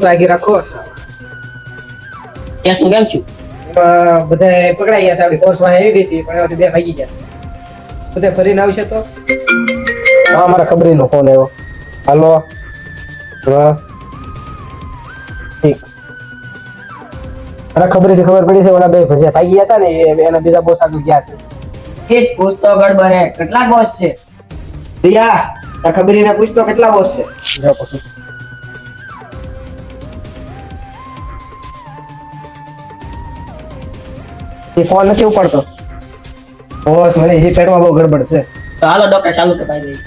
તો આગી રાખો. ત્યાં શું કેમ છું? બધા પકડાઈ ગયા સાડી કોર્સમાં એવી હતી પણ એમાંથી બે ભાગી ગયા બધા ફરીને આવશે તો? હા મારા ખબરીનો ફોન આવ્યો. હાલો. હા. ઠીક. અરે ખબરીથી ખબર પડી છે ઓલા બે ભજીયા ભાગી ગયા હતા ને એના બીજા બોસ આગળ ગયા છે. એ બોસ તો ગડબડ હે કેટલા બોસ છે? રિયા ખબર ખબરીને પૂછતો કેટલા બોસ છે? જો પછી. એ ફોન નથી ઉપાડતો. બોસ મને એ પેટમાં બહુ ગડબડ છે. તો હાલો ડોક્ટર ચાલુ કપાઈ દઈ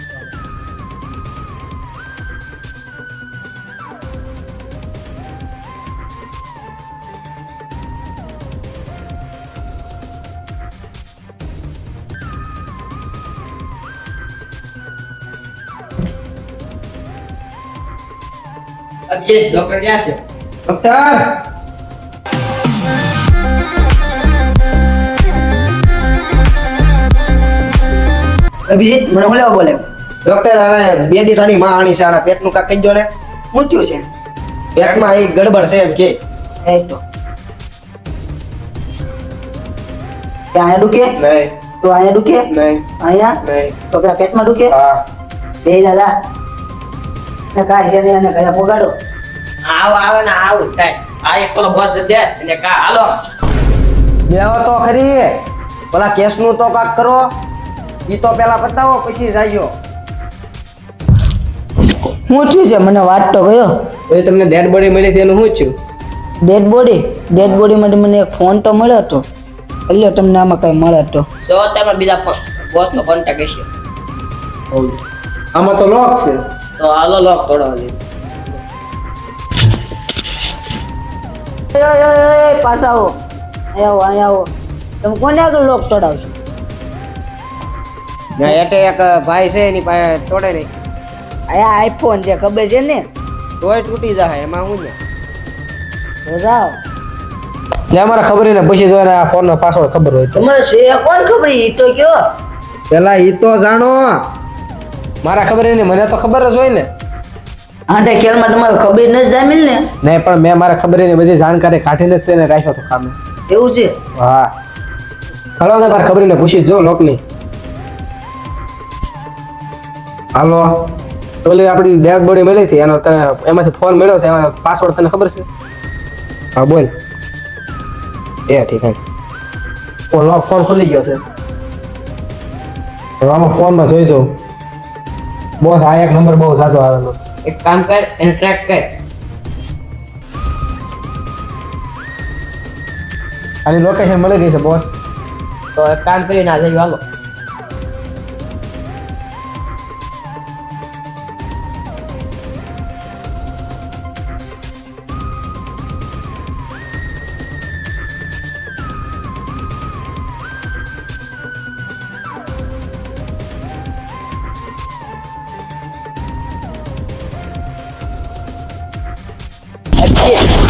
અભિષેક ડોક્ટર ક્યાં છે? ડોક્ટર અભિજીત મને બોલાવો બોલે? ડોક્ટર હવે બે દી તારી માં આણી છે આના પેટનું કાક કઈ ને? શું થયું છે. પેટમાં એ ગડબડ છે એમ કે. એ તો. અહીંયા દુખે? નહીં. તો અહીંયા દુખે? નહીં. અહીંયા? નહીં. તો પેલા પેટમાં દુખે? હા. બે દાદા ને કાંઈ છે ને એને ઘરે પોગાડો. આવ આવે ને આવું. થાય આ એક પેલો બોસ દે. ને કા હાલો. બેહો તો ખરી. પેલા કેસનું તો કાક કરો. ઈ તો પેલા બતાવો પછી જાયો હું થયું છે? મને વાત તો ગયો. એ તમને ડેડ બોડી મળી હતી એનું શું થયું? ડેડ બોડી ડેડ બોડી માટે મને એક ફોન તો મળ્યો હતો. એટલે તમને આમાં કઈ મળે તો. તો તમે બીજા બોસ નો કોન્ટેક્ટ હશે. આમાં તો લોક છે. તો હાલો લોક તોડો પાછા આવો. અહીંયા આવો અહીંયા આવો. તમે કોને આગળ લોક તોડાવશો? ના એટલે એક ભાઈ છે એની પાસે તોડે નહીં. અહીંયા આઈફોન છે ખબર છે ને? તોય તૂટી જાય એમાં હું ને? તો જાઓ. ત્યાં મારા ખબર ને પછી જોઈને આ ફોન નો પાસવર્ડ ખબર હોય તમારે છે કોણ ખબર ઈ તો કયો? પેલા ઈ તો જાણો. મારા ખબર ને મને તો ખબર જ હોય ને. આંટે ખેલમાં તમારે ખબર ન જામીલ ને? નહીં પણ મેં મારા ખબરની બધી જાણકારી કાઢીને જ તેને રાખ્યો તો કામે એવું છે? હા. હાલો ને મારા ખબર ને પૂછી જો લોકની. હાલો. ઓલી આપણી ડેડ બોડી મળી હતી એનો તને એમાંથી ફોન મળ્યો છે એમાં પાસવર્ડ તને ખબર છે? હા બોલ. એ ઠીક છે. ઓ લોક ફોન ખુલી ગયો છે. આમાં ફોનમાં જોઈ જાઉં. બોસ આ એક નંબર બહુ સાચો આવેલો. એક કામ કર એને ટ્રેક કર. આની લોકેશન મળી ગઈ છે બોસ. તો એક કામ કરીને આ જઈ હાલો.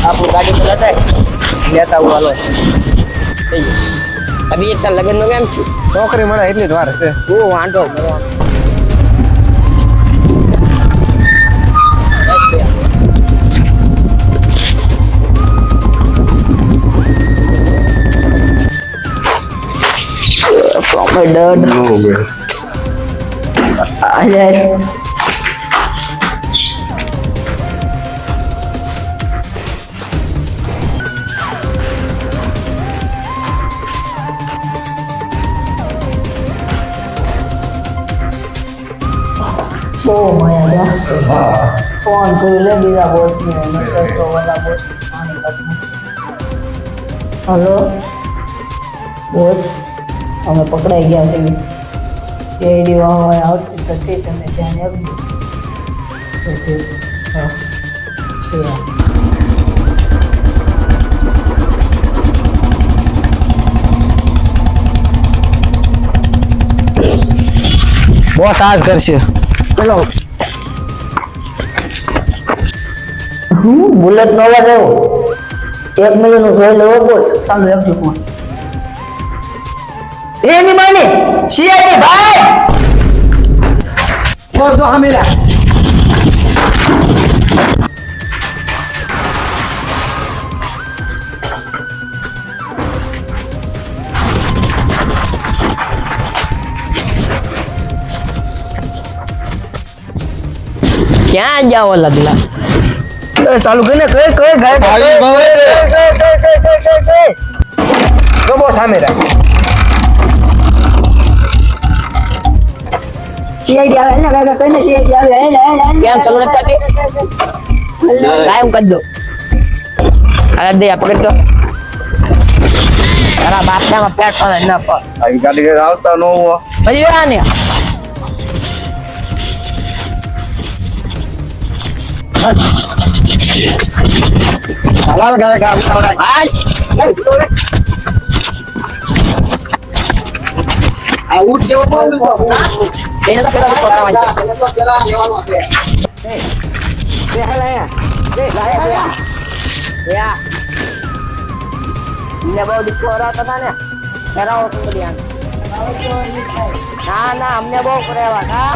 આપણું ગાડી તો લટાય લેતા આવું હાલો થઈ ગયું અભિજીત તાર લગ્નનું કેમ છું નોકરી મળે એટલી જ વાર છે હું વાંધો કરવાનો ડડ અરે બહુ મજા છે ફોન કરી લે બીજા બોસ ને નકર તો ઓલા બોસ પાણી કાઢવું હલો બોસ અમે પકડાઈ ગયા છે એડી વાહ આવતી તો તે તમે ધ્યાન આપજો તો ઠીક હા છે બોસ આજ કરશે ચલો બુલેટ નો અવાજ આવ્યો. એક મિનિટનું જોઈ લેવો બોસ. ચાલુ રાખજો ફોન. એની માની સીઆઈડી ભાઈ! બોસ જો હમેલા ક્યાં જાઓ લગલા ચાલુ કરીને કઈ કઈ ગાય આવી સામે રાખ. આવે કાકા કઈને આવે ચાલુ નથી કાયમ કરી દો. અરે દે પકડ તો. તારા બાપડામાં પેટ પડે ના આવી ગાડી આવતા નો. હાલ ગાય ગામ આ ને બહુ ને કરાવો ના અમને બહુ કરાવ્યા હા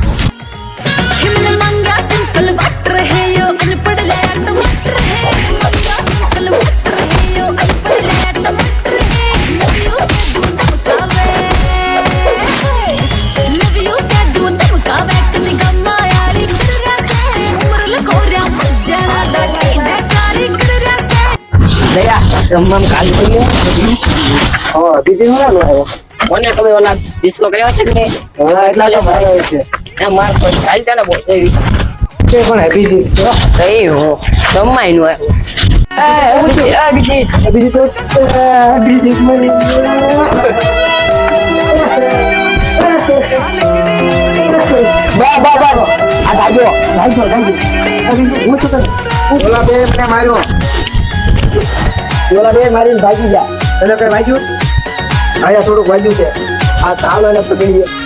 દયા જમવામાં કાલ થઈ ગયો. હા બીજી આવ્યો મને ખબર ઓલા ડિસ્કો કર્યો છે કે નહીં? હા એટલા જ મારે છે. એ માર પર ચાલતા ને બહુ એવી તે પણ બીજી કઈ હો જમાઈ નું આવ્યું એ બીજી તો બીજી બા બા બા બા. આ ગાજો ગાજો ગાજો. ઓલા બે મને માર્યો. ઓલા બે મારીને ભાગી ગયા. એને કઈ વાગ્યું? આયા થોડુંક વાગ્યું છે. આ ચાલ એને પકડી ગયો